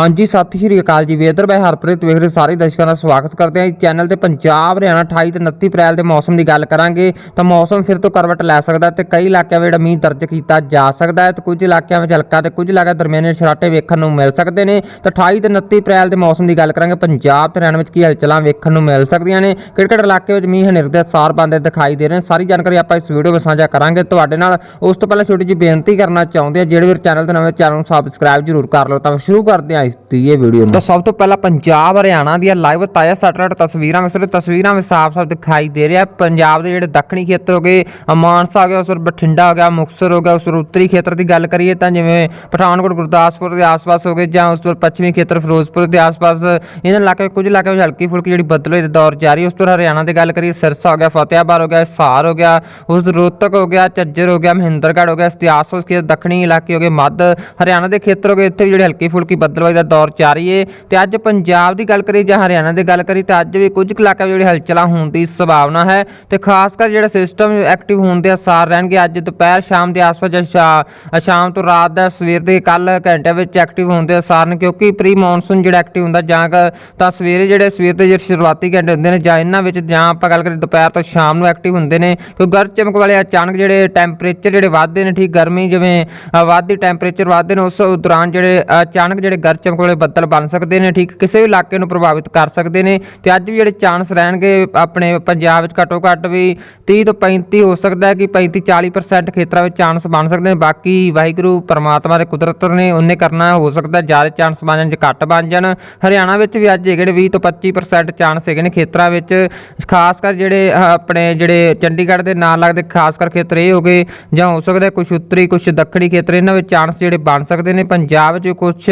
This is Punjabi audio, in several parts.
ਹਾਂਜੀ ਸਤਿ ਸ਼੍ਰੀ ਅਕਾਲ ਜੀ। ਵੇਦਰ ਬਾਈ ਹਰਪ੍ਰੀਤ ਵੇਖ ਰਹੇ ਸਾਰੇ ਦਰਸ਼ਕਾਂ ਦਾ ਸਵਾਗਤ ਕਰਦੇ ਹਾਂ ਇਸ ਚੈਨਲ ਤੇ। ਪੰਜਾਬ, ਹਰਿਆਣਾ 28 ਤੇ 29 ਅਪ੍ਰੈਲ ਦੇ ਮੌਸਮ ਦੀ ਗੱਲ ਕਰਾਂਗੇ ਤਾਂ ਮੌਸਮ ਫਿਰ ਤੋਂ ਕਰਵਟ ਲੈ ਸਕਦਾ ਹੈ ਤੇ ਕਈ ਇਲਾਕਿਆਂ ਵਿੱਚ ਮੀਂਹ ਦਰਜ ਕੀਤਾ ਜਾ ਸਕਦਾ ਹੈ ਤੇ ਕੁਝ ਇਲਾਕਿਆਂ ਵਿੱਚ ਹਲਕਾ ਤੇ ਕੁਝ ਇਲਾਕਿਆਂ ਦਰਮਿਆਨੇ ਛਰਾਟੇ ਵੇਖਣ ਨੂੰ ਮਿਲ ਸਕਦੇ ਨੇ। ਤਾਂ 28 ਤੇ 29 ਅਪ੍ਰੈਲ ਦੇ ਮੌਸਮ ਦੀ ਗੱਲ ਕਰਾਂਗੇ। ਪੰਜਾਬ ਤੇ ਹਰਿਆਣਾ ਵਿੱਚ ਕੀ ਹਲਚਲਾਂ ਵੇਖਣ ਨੂੰ ਮਿਲ ਸਕਦੀਆਂ ਨੇ। ਕਿਹੜੇ ਕਿਹੜੇ ਇਲਾਕੇ ਵਿੱਚ ਮੀਂਹ ਹਨੇਰ ਦੇ ਸਾਰ ਬੰਦੇ ਦਿਖਾਈ ਦੇ ਰਹੇ ਨੇ। ਸਾਰੀ ਜਾਣਕਾਰੀ ਆਪਾਂ ਇਸ ਵੀਡੀਓ ਵਿੱਚ ਸਾਂਝਾ ਕਰਾਂਗੇ। ਤੁਹਾਡੇ ਨਾਲ ਉਸ ਤੋਂ ਪਹਿਲਾਂ ਛੋਟੀ ਜਿਹੀ ਬੇਨਤੀ ਕਰਨਾ ਚਾਹੁੰਦੇ ਆ ਜਿਹੜੇ ਵੀ ਚੈਨਲ ਤੇ ਨਵੇਂ ਚੈਨਲ ਨੂੰ ਸਬਸਕ੍ਰਾਈਬ ਜ਼ਰੂਰ ਕਰ ਲਓ। ਤਾਂ ਸ਼ੁਰੂ ਕਰਦੇ ਹਾਂ ਇਸ ਦੀ ਇਹ ਵੀਡੀਓ ਨੂੰ। ਤਾਂ ਸਭ ਤੋਂ ਪਹਿਲਾਂ ਪੰਜਾਬ, ਹਰਿਆਣਾ ਦੀਆਂ ਲਾਈਵ ਤਾਜ਼ਾ ਸੈਟਲਾਈਟ ਤਸਵੀਰਾਂ ਵਿੱਚ ਤਸਵੀਰਾਂ ਵਿੱਚ ਸਾਫ਼-ਸਾਫ਼ ਦਿਖਾਈ ਦੇ ਰਿਹਾ। ਪੰਜਾਬ ਦੇ ਜਿਹੜੇ ਦੱਖਣੀ ਖੇਤਰ ਹੋ ਗਏ, ਮਾਨਸਾ ਹੋ ਗਿਆ, ਉਸ ਤੋਂ ਬਠਿੰਡਾ ਹੋ ਗਿਆ, ਮੁਕਤਸਰ ਹੋ ਗਿਆ, ਉਸ ਉੱਤਰੀ ਖੇਤਰ ਦੀ ਗੱਲ ਕਰੀਏ ਤਾਂ ਜਿਵੇਂ ਪਠਾਨਕੋਟ, ਗੁਰਦਾਸਪੁਰ ਦੇ ਆਸ-ਪਾਸ ਹੋ ਗਏ ਜਾਂ ਉਸ ਤੋਂ ਪੱਛਮੀ ਖੇਤਰ ਫਿਰੋਜ਼ਪੁਰ ਦੇ ਆਸ-ਪਾਸ, ਇਹਨਾਂ ਇਲਾਕੇ ਕੁਝ ਇਲਾਕੇ ਵਿੱਚ ਹਲਕੀ ਫੁਲਕੀ ਜਿਹੜੀ ਬਦਲੇ ਦੇ ਦੌਰ ਜਾਰੀ। ਉਸ ਤੋਂ ਹਰਿਆਣਾ ਦੀ ਗੱਲ ਕਰੀਏ, ਸਿਰਸਾ ਹੋ ਗਿਆ ਫਤਿਆਬਾਦ ਹੋ ਗਿਆ ਸਾਰ ਹੋ ਗਿਆ, ਉਸ ਤੋਂ ਰੋਹਤਕ ਹੋ ਗਿਆ, ਝੱਜਰ ਹੋ ਗਿਆ, ਮਹਿੰਦਰਗੜ੍ਹ ਹੋ ਗਿਆ, ਇਤਿਹਾਸ ਉਸ ਕੇ ਦੱਖਣੀ ਇਲਾਕੇ ਹੋ ਗਏ, ਮੱਧ ਹਰਿਆਣਾ ਦੇ ਖੇਤਰ ਹੋ ਗਏ, ਇੱਥੇ ਵੀ ਜਿਹੜੇ ਹਲਕੀ ਫੁਲਕੀ ਬੱਦਲਵਾਈ ਦਾ ਦੌਰ ਜਾਰੀ ਏ। ਤੇ ਅੱਜ ਪੰਜਾਬ ਦੀ ਗੱਲ ਕਰੀਏ ਜਾਂ ਹਰਿਆਣਾ ਦੀ ਗੱਲ ਕਰੀਏ ਤਾਂ ਅੱਜ ਵੀ ਕੁਝ ਕੁ ਇਲਾਕਿਆਂ ਵਿੱਚ ਜਿਹੜੀ ਹਲਚਲਾਂ ਹੋਣ ਦੀ ਸੰਭਾਵਨਾ ਹੈ। ਤੇ ਖਾਸ ਕਰ ਜਿਹੜਾ ਸਿਸਟਮ ਐਕਟਿਵ ਹੋਣ ਦੇ ਅਸਾਰ ਰਹਿਣਗੇ ਅੱਜ ਦੁਪਹਿਰ ਸ਼ਾਮ ਦੇ ਆਸ-ਪਾਸ ਜਾਂ ਸ਼ਾ- ਸ਼ਾਮ ਤੋਂ ਰਾਤ ਦਾ ਸਵੇਰ ਦੇ ਕੱਲ ਘੰਟੇ ਵਿੱਚ ਐਕਟਿਵ ਹੋਣ ਦੇ ਅਸਾਰ ਨੇ ਕਿਉਂਕਿ ਪ੍ਰੀ ਮੌਨਸੂਨ ਜਿਹੜਾ ਐਕਟਿਵ ਹੁੰਦਾ ਜਾਂ ਤਾਂ ਸਵੇਰੇ ਜਿਹੜੇ ਸਵੇਰ ਦੇ ਜਿਹੜੇ ਸ਼ੁਰੂਆਤੀ ਘੰਟੇ ਹੁੰਦੇ ਨੇ ਜਾਂ ਇਹਨਾਂ ਵਿੱਚ ਜਾਂ ਆਪਾਂ ਗੱਲ ਕਰੀਏ ਦੁਪਹਿਰ ਤੋਂ ਸ਼ਾਮ ਨੂੰ ਐਕਟਿਵ ਹੁੰਦੇ ਨੇ ਕਿਉਂਕਿ ਗਰਜ ਚਮਕ ਵਾਲੇ ਅਚਾਨਕ ਜਿਹੜੇ ਟੈਂਪਰੇਚਰ ਜਿਹੜੇ ਵੱਧਦੇ ਨੇ, ਠੀਕ ਗਰਮੀ ਜਿਵੇਂ ਵੱਧਦੀ ਟੈਂਪਰੇਚਰ ਵੱਧਦੇ ਨੇ, ਉਸ ਦੌਰਾਨ ਜਿਹੜੇ ਅਚਾਨਕ ਜਿਹੜੇ ਗਰਜ ਚਮਕ ਵਾਲੇ ਬੱਦਲ ਬਣ ਸਕਦੇ ਨੇ, ਠੀਕ ਕਿਸੇ ਵੀ ਇਲਾਕੇ ਨੂੰ ਪ੍ਰਭਾਵਿਤ ਕਰ ਸਕਦੇ ਨੇ ਤੇ ਅੱਜ ਵੀ ਜਿਹੜੇ ਚਾਂਸ ਰਹਿਣਗੇ ਆਪਣੇ ਪੰਜਾਬ ਵਿੱਚ ਘੱਟੋ ਘੱਟ ਵੀ 30 ਤੋਂ 35 ਹੋ ਸਕਦਾ ਹੈ ਕਿ 35 40% ਖੇਤਰਾਂ ਵਿੱਚ ਚਾਂਸ ਬਣ ਸਕਦੇ ਨੇ। ਬਾਕੀ ਵਾਹਿਗੁਰੂ ਪਰਮਾਤਮਾ ਦੇ ਕੁਦਰਤ ਨੇ ਉਹਨੇ ਕਰਨਾ ਹੋ ਸਕਦਾ ਜ਼ਿਆਦਾ ਚਾਂਸ ਬਣ ਜਾਣ, ਜਾਂ ਘੱਟ ਬਣ ਜਾਣ। ਹਰਿਆਣਾ ਵਿੱਚ ਵੀ ਅੱਜ ਹੈਗੇ ਨੇ 20 ਤੋਂ 25% ਚਾਂਸ ਹੈਗੇ ਨੇ ਖੇਤਰਾਂ ਵਿੱਚ, ਖਾਸ ਕਰ ਜਿਹੜੇ ਆਪਣੇ ਜਿਹੜੇ ਚੰਡੀਗੜ੍ਹ ਦੇ ਨਾਲ ਲੱਗਦੇ ਖਾਸ ਕਰ ਖੇਤਰ ਇਹ ਹੋ ਗਏ, ਜਾਂ ਹੋ ਸਕਦਾ ਕੁਝ ਉੱਤਰੀ ਕੁਝ ਦੱਖਣੀ ਖੇਤਰ, ਇਹਨਾਂ ਵਿੱਚ ਚਾਂਸ ਜਿਹੜੇ ਬਣ ਸਕਦੇ ਨੇ। ਪੰਜਾਬ ਵਿੱਚ ਕੁਝ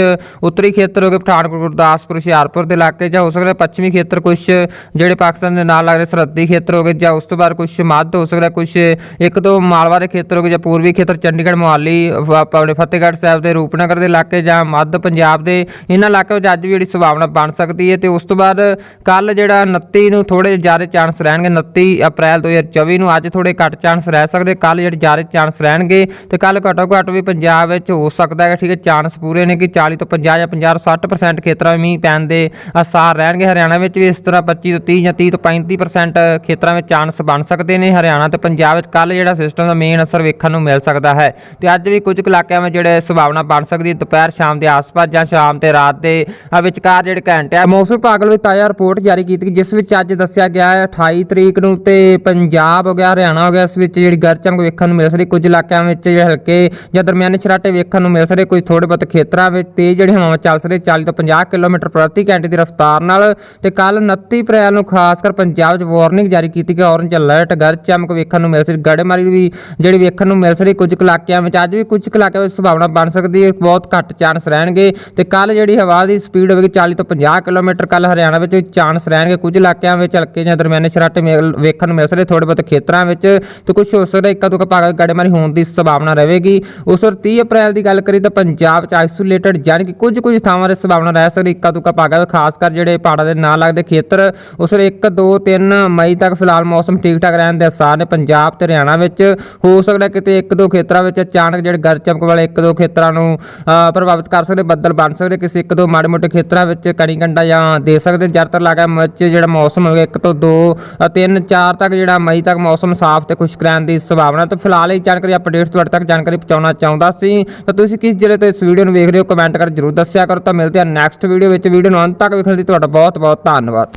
ਉੱਤਰੀ ਖੇਤਰ ਹੋ ਗਏ ਪਠਾਨਕੋਟ, ਗੁਰਦਾਸਪੁਰ, ਹੁਸ਼ਿਆਰਪੁਰ ਦੇ ਇਲਾਕੇ ਜਾਂ ਹੋ ਸਕਦਾ ਪੱਛਮੀ ਖੇਤਰ ਕੁਝ ਜਿਹੜੇ ਪਾਕਿਸਤਾਨ ਦੇ ਨਾਲ ਲੱਗਦੇ ਸਰਹੱਦੀ ਖੇਤਰ ਹੋ ਗਏ ਜਾਂ ਉਸ ਤੋਂ ਬਾਅਦ ਕੁਝ ਮੱਧ ਹੋ ਸਕਦਾ ਕੁਝ ਇੱਕ ਤੋਂ ਮਾਲਵਾ ਦੇ ਖੇਤਰ ਹੋ ਗਏ ਜਾਂ ਪੂਰਬੀ ਖੇਤਰ ਚੰਡੀਗੜ੍ਹ, ਮੁਹਾਲੀ ਆਪਣੇ ਫਤਿਹਗੜ੍ਹ ਸਾਹਿਬ ਦੇ ਰੂਪਨਗਰ ਦੇ ਇਲਾਕੇ ਜਾਂ ਮੱਧ ਪੰਜਾਬ ਦੇ ਇਹਨਾਂ ਇਲਾਕਿਆਂ ਵਿੱਚ ਅੱਜ ਵੀ ਜਿਹੜੀ ਸੰਭਾਵਨਾ ਬਣ ਸਕਦੀ ਹੈ ਤੇ ਉਸ ਤੋਂ ਬਾਅਦ ਕੱਲ ਜਿਹੜਾ 29 ਨੂੰ ਥੋੜੇ ਜ਼ਿਆਦਾ ਚਾਂਸ ਰਹਿਣਗੇ 29 ਅਪ੍ਰੈਲ 2024 ਨੂੰ ਅੱਜ ਥੋੜੇ ਘੱਟ ਚਾਂਸ ਰਹਿ ਸਕਦੇ ਕੱਲ ਜਿਹੜੇ ਜ਼ਿਆਦਾ ਚਾਂਸ ਰਹਿਣਗੇ ਤੇ ਕੱਲ ਘੱਟੋ ਘੱਟ ਵੀ ਪੰਜਾਬ ਵਿੱਚ ਹੋ ਸਕਦਾ ਹੈ ਠੀਕ ਹੈ ਚਾਂਸ ਪੂਰੇ ਨੇ ਕਿ 40 ਤੋਂ 50 50 60% ਖੇਤਰਾਂ ਵਿੱਚ ਮੀਂਹ ਪੈਣ ਦੇ ਅਸਾਰ ਰਹਿਣਗੇ। ਹਰਿਆਣਾ ਵਿੱਚ ਵੀ ਇਸ ਤਰ੍ਹਾਂ 25 ਤੋਂ 30 ਜਾਂ 30 ਤੋਂ 35% ਖੇਤਰਾਂ ਵਿੱਚ ਚਾਂਸ ਬਣ ਸਕਦੇ ਨੇ। ਹਰਿਆਣਾ ਤੇ ਪੰਜਾਬ ਵਿੱਚ ਕੱਲ ਜਿਹੜਾ ਸਿਸਟਮ ਦਾ ਮੇਨ ਅਸਰ ਵੇਖਣ ਨੂੰ ਮਿਲ ਸਕਦਾ ਹੈ। ਤੇ ਅੱਜ ਵੀ ਕੁਝ ਕੁ ਇਲਾਕਿਆਂ ਵਿੱਚ ਜਿਹੜੇ ਸੰਭਾਵਨਾ ਬਣ ਸਕਦੀ ਹੈ ਦੁਪਹਿਰ ਸ਼ਾਮ ਦੇ ਆਸ-ਪਾਸ ਜਾਂ ਸ਼ਾਮ ਤੇ ਰਾਤ ਦੇ ਵਿਚਕਾਰ ਜਿਹੜੇ ਘੰਟੇ ਆ। ਮੌਸਮ ਵਿਭਾਗ ਵੱਲੋਂ ਤਾਜ਼ਾ ਰਿਪੋਰਟ ਜਾਰੀ ਕੀਤੀ ਗਈ, ਜਿਸ ਵਿੱਚ ਅੱਜ ਦੱਸਿਆ ਗਿਆ ਹੈ 28 ਤਰੀਕ ਨੂੰ ਤੇ ਪੰਜਾਬ ਹੋ ਗਿਆ ਹਰਿਆਣਾ ਹੋ ਗਿਆ ਇਸ ਵਿੱਚ ਜਿਹੜੀ ਗਰਜ ਵੇਖਣ ਨੂੰ ਮਿਲ ਸਕਦੀ। ਕੁਝ ਇਲਾਕਿਆਂ ਵਿੱਚ ਜਿਹੜੇ ਹਲਕੇ ਜਾਂ ਦਰਮਿਆਨੇ ਛਰਾਟੇ ਵੇਖਣ ਨੂੰ ਮਿਲ ਸਕਦੇ ਕੁਝ ਥੋੜੇ ਬਹੁਤ ਖੇਤਰਾਂ ਵਿੱਚ ਤੇਜ਼ ਜਿਹੜੀ ਹਵਾਵਾਂ ਚੱਲ ਸਕਦੀ 40 ਤੋਂ 50 ਕਿਲੋਮੀਟਰ ਪ੍ਰਤੀ ਘੰਟੇ ਦੀ ਰਫ਼ਤਾਰ ਨਾਲ ਤੇ ਕੱਲ 29 ਅਪ੍ਰੈਲ ਨੂੰ ਖਾਸ ਕਰ ਪੰਜਾਬ 'ਚ ਵਾਰਨਿੰਗ ਜਾਰੀ ਕੀਤੀ ਗਈ ਔਰੰਜ ਅਲਰਟ ਗਰਜ ਚਮਕ ਵੇਖਣ ਨੂੰ ਮਿਲ ਸਕਦੀ ਗੜੇਮਾਰੀ ਵੀ ਜਿਹੜੀ ਵੇਖਣ ਨੂੰ ਮਿਲ ਸਕਦੀ ਕੁਝ ਕੁ ਇਲਾਕਿਆਂ ਵਿੱਚ ਅੱਜ ਵੀ ਕੁਝ ਕੁ ਇਲਾਕਿਆਂ ਵਿੱਚ ਸੰਭਾਵਨਾ ਬਣ ਸਕਦੀ ਹੈ, ਬਹੁਤ ਘੱਟ ਚਾਂਸ ਰਹਿਣਗੇ ਤੇ ਕੱਲ ਜਿਹੜੀ ਹਵਾ ਦੀ ਸਪੀਡ ਹੋਵੇਗੀ 40 ਤੋਂ 50 ਕਿਲੋਮੀਟਰ ਕੱਲ ਹਰਿਆਣਾ ਵਿੱਚ ਚਾਂਸ ਰਹਿਣਗੇ। ਕੁਝ ਇਲਾਕਿਆਂ ਵਿੱਚ ਹਲਕੇ ਜਾਂ ਦਰਮਿਆਨੇ ਸ਼ਰਾਟੇ ਮੇਲ- ਵੇਖਣ ਨੂੰ ਮਿਲ ਸਕਦੇ ਥੋੜੇ ਬਹੁਤ ਖੇਤਰਾਂ ਵਿੱਚ ਤੇ ਕੁਝ ਹੋ ਸਕਦਾ ਇੱਕਾ ਦੁੱਕਾ ਭਾਗ ਵਿੱਚ ਗੜੇਮਾਰੀ ਹੋਣ ਦੀ ਸੰਭਾਵਨਾ ਰਹੇਗੀ। ਉਸ ਵਾਰ 30 ਅਪ੍ਰੈਲ ਦੀ ਗੱਲ ਕਰੀ ਤਾਂ ਪੰਜਾਬ 'ਚ ਆਈਸੋਲੇਟਡ ਯਾਨੀ ਕਿ ਕੁਝ ਕੁਝ ਥਾਵਾਂ 'ਤੇ ਸੰਭਾਵਨਾ ਰਹਿ ਸਕਦੀ ਇੱਕਾ ਦੁੱਕਾ ਭਾਗਾਂ ਖਾਸ ਕਰ ਜਿਹੜੇ ਪਹਾੜਾਂ ਦੇ ਨਾਲ ਲੱਗਦੇ ਖੇਤਰ ਉਸ ਵਾਰ 1 2 3 ਮਈ ਤੱਕ ਫਿਲਹਾਲ ਮੌਸਮ ਠੀਕ ਠਾਕ ਰਹਿਣ ਦੇ ਅਸਾਰ ਨੇ ਪੰਜਾਬ ਤੇ ਹਰਿਆਣਾ ਵਿੱਚ। ਹੋ ਸਕਦਾ ਕਿਤੇ ਇੱਕ ਦੋ ਖੇਤਰਾਂ ਵਿੱਚ ਅਚਾਨਕ ਜਿਹੜੇ ਗਰਜ ਚਮਕ ਵਾਲੇ ਇੱਕ ਦੋ ਖੇਤਰਾਂ ਨੂੰ ਪ੍ਰਭਾਵਿਤ ਕਰ ਸਕਦੇ ਬੱਦਲ ਬਣ ਸਕਦੇ ਕਿਸੇ ਇੱਕ ਦੋ ਮਾੜੇ ਮੋਟੇ ਖੇਤਰਾਂ ਵਿੱਚ ਕਣੀ ਕੰਡਾ ਜਾਂ ਦੇ ਸਕਦੇ ਜ਼ਿਆਦਾਤਰ ਇਲਾਕਾ ਵਿੱਚ ਜਿਹੜਾ ਮੌਸਮ ਹੋਵੇਗਾ ਇੱਕ ਤੋਂ ਦੋ ਅ, ਤਿੰਨ ਚਾਰ ਤੱਕ ਜਿਹੜਾ ਮਈ ਤੱਕ ਮੌਸਮ ਸਾਫ਼ ਤੇ ਖੁਸ਼ਕ ਰਹਿਣ ਦੀ ਸੰਭਾਵਨਾ ਤੇ ਫਿਲਹਾਲ ਇਹ ਜਾਣਕਾਰੀ ਅਪਡੇਟਸ ਤੁਹਾਡੇ ਤੱਕ ਜਾਣਕਾਰੀ ਪਹੁੰਚਾਉਣਾ ਚਾਹੁੰਦਾ ਸੀ। ਤਾਂ ਤੁਸੀਂ ਕਿਸ ਜ਼ਿਲ੍ਹੇ ਤੋਂ ਇਸ ਵੀਡੀਓ ਨੂੰ ਵੇਖ ਰਹੇ ਹੋ ਕਮੈਂਟ ਕਰ ਜਰੂਰ ਦੱਸਿਆ ਕਰੋ ਤਾਂ ਮਿਲਦੇ ਹਾਂ ਨੈਕਸਟ ਵੀਡੀਓ ਵਿੱਚ। ਵੀਡੀਓ ਨੂੰ ਅੰਤ ਤੱਕ ਵੇਖਣ ਲਈ ਤੁਹਾਡਾ ਬਹੁਤ ਬਹੁਤ ਧੰਨਵਾਦ।